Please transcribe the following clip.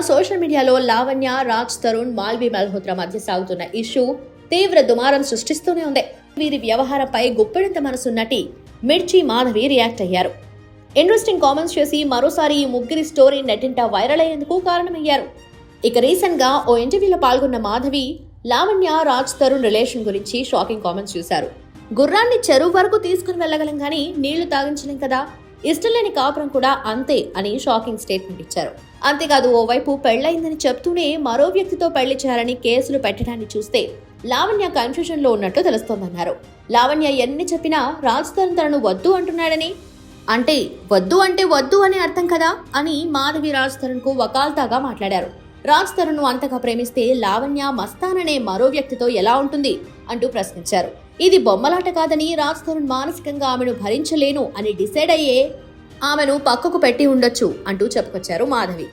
Social మీడియాలో లావణ్య రాజ్ తరుణ్ మాల్వి మల్హోత్రా మధ్య సాగుతున్న ఇష్యూ తీవ్ర దుమారం సృష్టిస్తూనే ఉంది. వీరి వ్యవహారంపై గుప్పెడంత మనసు నటి మిర్చి మాధవి రియాక్ట్ అయ్యారు. ఇంట్రెస్టింగ్ కామెంట్స్ చేసి మరోసారి ఈ ముగ్గురి స్టోరీ నెట్టింట వైరల్ అయ్యేందుకు కారణమయ్యారు. ఇక రీసెంట్గా ఓ ఇంటర్వ్యూలో పాల్గొన్న మాధవి లావణ్య రాజ్ తరుణ్ రిలేషన్ గురించి షాకింగ్ కామెంట్స్ చూశారు. గుర్రాన్ని చెరువు వరకు తీసుకుని వెళ్ళగలం కానీ నీళ్ళు తాగించలేం కదా? ఇష్టం లేని కాపురం కూడా అంతే అని షాకింగ్ స్టేట్మెంట్ ఇచ్చారు. అంతేకాదు ఓవైపు పెళ్ళైందని చెప్తూనే మరో వ్యక్తితో పెళ్ళి చేయాలని కేసులు పెట్టడాన్ని చూస్తే లావణ్య కన్ఫ్యూజన్లో ఉన్నట్టు తెలుస్తోందన్నారు. లావణ్య ఎన్ని చెప్పినా రాజ్ తరుణ్ తనను వద్దు అంటున్నాడని? అంటే వద్దు అంటే వద్దు అనే అర్థం కదా అని మాధవి రాజ్ తరుణ్కు వకాల్తాగా మాట్లాడారు. రాజ్ తరుణ్ అంతగా ప్రేమిస్తే లావణ్య మస్తాన్ అనే మరో వ్యక్తితో ఎలా ఉంటుంది అంటూ ప్రశ్నించారు. ఇది బొమ్మలాట కాదని రాజ్ తరుణ్ మానసికంగా ఆమెను భరించలేను అని డిసైడ్ అయ్యే ఆమెను పక్కకు పెట్టి ఉండొచ్చు అంటూ చెప్పుకొచ్చారు మాధవి.